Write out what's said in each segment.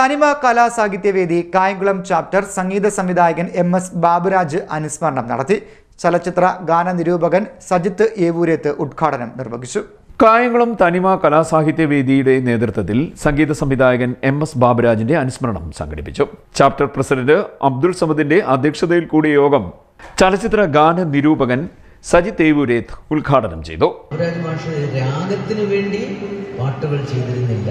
തനിമ കലാ സാഹിത്യവേദി കായംകുളം ചാപ്റ്റർ സംഗീത സംവിധായകൻ M S Baburaj അനുസ്മരണം നടത്തി. ചലച്ചിത്ര ഗാന നിരൂപകൻ സജിത്ത് ഏവൂരേത്ത് ഉദ്ഘാടനം നിർവഹിച്ചു. കായംകുളം തനിമ കലാസാഹിത്യവേദിയുടെ നേതൃത്വത്തിൽ സംഗീത സംവിധായകൻ എം എസ് ബാബുരാജിന്റെ അനുസ്മരണം സംഘടിപ്പിച്ചു. ചാപ്റ്റർ പ്രസിഡന്റ് അബ്ദുൾ സമദിന്റെ അധ്യക്ഷതയിൽ കൂടിയ യോഗം ചലച്ചിത്ര ഗാന നിരൂപകൻ സജിത് ഏവൂരേത്ത് ഉദ്ഘാടനം ചെയ്തു. രാഗത്തിന് വേണ്ടി പാട്ടുകൾ ചെയ്തിരുന്നില്ല.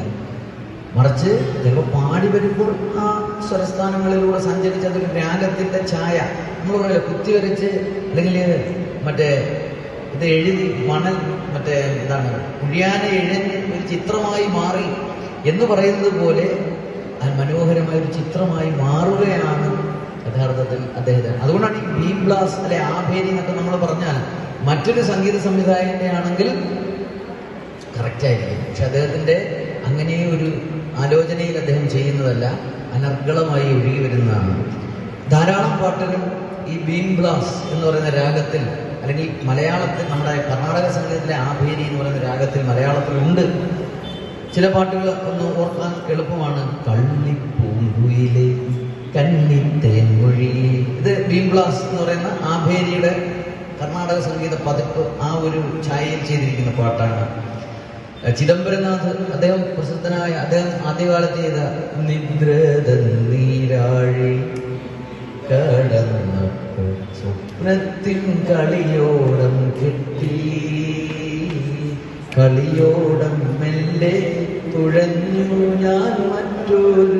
മറിച്ച് ചിലപ്പോൾ പാടി വരുമ്പോൾ ആ സ്വരസ്ഥാനങ്ങളിലൂടെ സഞ്ചരിച്ച അതൊരു രാഗത്തിന്റെ ഛായ. നമ്മൾ പറയില്ല കുത്തി വരച്ച് അല്ലെങ്കിൽ മറ്റേ ഇത് എഴുതി മണൽ മറ്റേ എന്താണ് കുഴിയാന എഴുതി ഒരു ചിത്രമായി മാറി എന്ന് പറയുന്നത് പോലെ അത് മനോഹരമായ ഒരു ചിത്രമായി മാറുകയാണ് യഥാർത്ഥത്തിൽ അദ്ദേഹത്തിന്. അതുകൊണ്ടാണ് ഈ ബീം ബ്ലാസ് അല്ലെ ആഭേരി എന്നൊക്കെ നമ്മൾ പറഞ്ഞാൽ മറ്റൊരു സംഗീത സംവിധായകന്റെ ആണെങ്കിൽ കറക്റ്റായിരിക്കും പക്ഷെ അദ്ദേഹത്തിന്റെ അങ്ങനെ ഒരു ആലോചനയിൽ അദ്ദേഹം ചെയ്യുന്നതല്ല അനർഗളമായി ഒഴുകി വരുന്നതാണ്. ധാരാളം പാട്ടുകൾ ഈ ബീൻ ബ്ലാസ് എന്ന് പറയുന്ന രാഗത്തിൽ അല്ലെങ്കിൽ മലയാളത്തിൽ നമ്മുടെ കർണാടക സംഗീതത്തിലെ ആഭേരി എന്ന് പറയുന്ന രാഗത്തിൽ മലയാളത്തിലുണ്ട് ചില പാട്ടുകൾ ഒന്ന് ഓർക്കാൻ എളുപ്പമാണ്. കള്ളിപ്പൂങ്കുയിലെ കന്നി തേൻമൊഴിയിലെ ഇത് ബീം ബ്ലാസ് എന്ന് പറയുന്ന ആഭേരിയുടെ കർണാടക സംഗീത പതിപ്പ് ആ ഒരു ഛായയിൽ ചെയ്തിരിക്കുന്ന പാട്ടാണ്. ചിദംബരനാഥ് അദ്ദേഹം പ്രസിദ്ധനായ അദ്ദേഹം ആദ്യകാലത്ത് ചെയ്ത നിദ്രീരാഴി സ്വപ്നത്തിൻ കളിയോടം കെട്ടി. കളിയോടം മെല്ലെ തുഴഞ്ഞു ഞാൻ മറ്റൊരു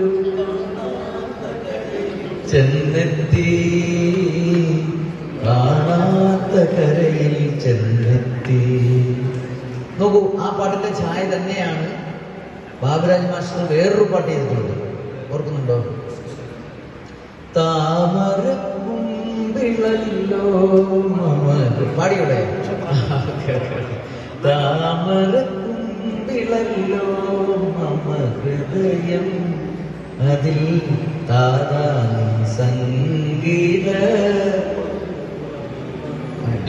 ചെന്നെത്തി. നോക്കൂ ആ പാട്ടിന്റെ ഛായ തന്നെയാണ് ബാബുരാജ് മാസ്റ്റർ വേറൊരു പാട്ട് ചെയ്തിട്ടുണ്ട് ഓർക്കുന്നുണ്ടോ? താമര കുമ്പിളല്ലോ പാടിയോടെ? താമര കുമ്പിളല്ലോ ഹൃദയം അതിൽ സംഗീത.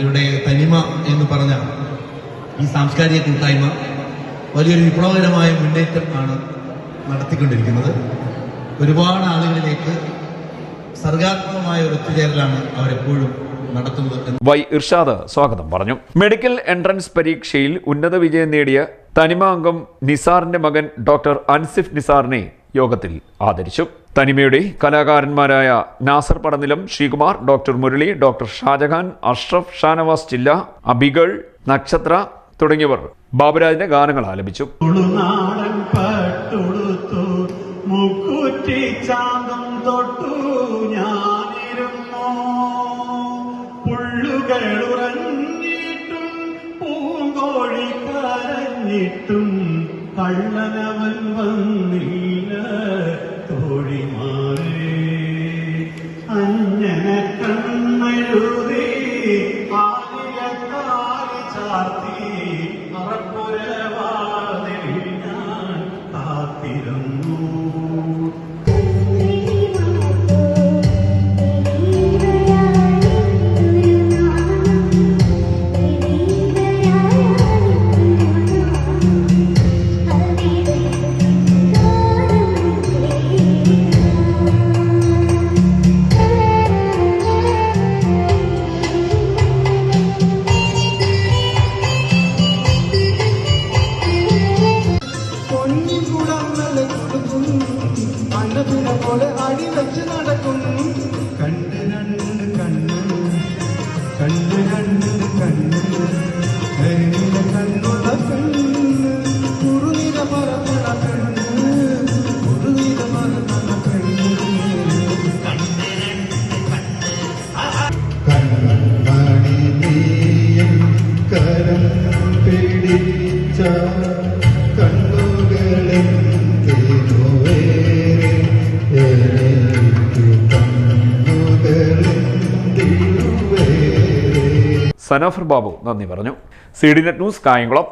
ഇവിടെ തനിമ എന്ന് പറഞ്ഞ ഈ സാംസ്കാരിക കൂട്ടായ്മ വലിയൊരു വിപ്ലവകരമായ മുന്നേറ്റം ആണ് നടത്തിക്കൊണ്ടിരിക്കുന്നത്. ഒരുപാട് ആളുകളിലേക്ക് സർഗാത്മകമായ ഒരു ഒത്തുചേരലാണ് അവരെപ്പോഴും വൈ ഇർഷാദ് സ്വാഗതം പറഞ്ഞു. മെഡിക്കൽ എൻട്രൻസ് പരീക്ഷയിൽ ഉന്നത വിജയം നേടിയ തനിമ അംഗം നിസാറിന്റെ മകൻ ഡോക്ടർ അൻസിഫ് നിസാറിനെ യോഗത്തിൽ ആദരിച്ചു. തനിമയുടെ കലാകാരന്മാരായ നാസർ പടനിലം ശ്രീകുമാർ ഡോക്ടർ മുരളി ഡോക്ടർ ഷാജഹാൻ അഷ്റഫ് ഷാനവാസ് ചില്ല അബികൾ നക്ഷത്ര തുടങ്ങിയവർ ബാബുരാജിന്റെ ഗാനങ്ങൾ ആലപിച്ചു ും. കള്ളനവൻ വന്നില്ല മുക്കുറ്റി പോലെ അടി വെച്ച് നടക്കും കണ്ട് രണ്ട് കണ്ണ് കണ്ട് രണ്ട് കണ്ണ് കരിനില കണ്ണുള്ള പെണ്ണ് കുറുനില മറമുള്ള പെണ്ണ് കുറുനില മറമുള്ള പെണ്ണ്. കണ്ണാടി നീയും കരം പിടിച്ച സനഫർ ബാബു നന്ദി പറഞ്ഞു. C D net news Kayamkulam.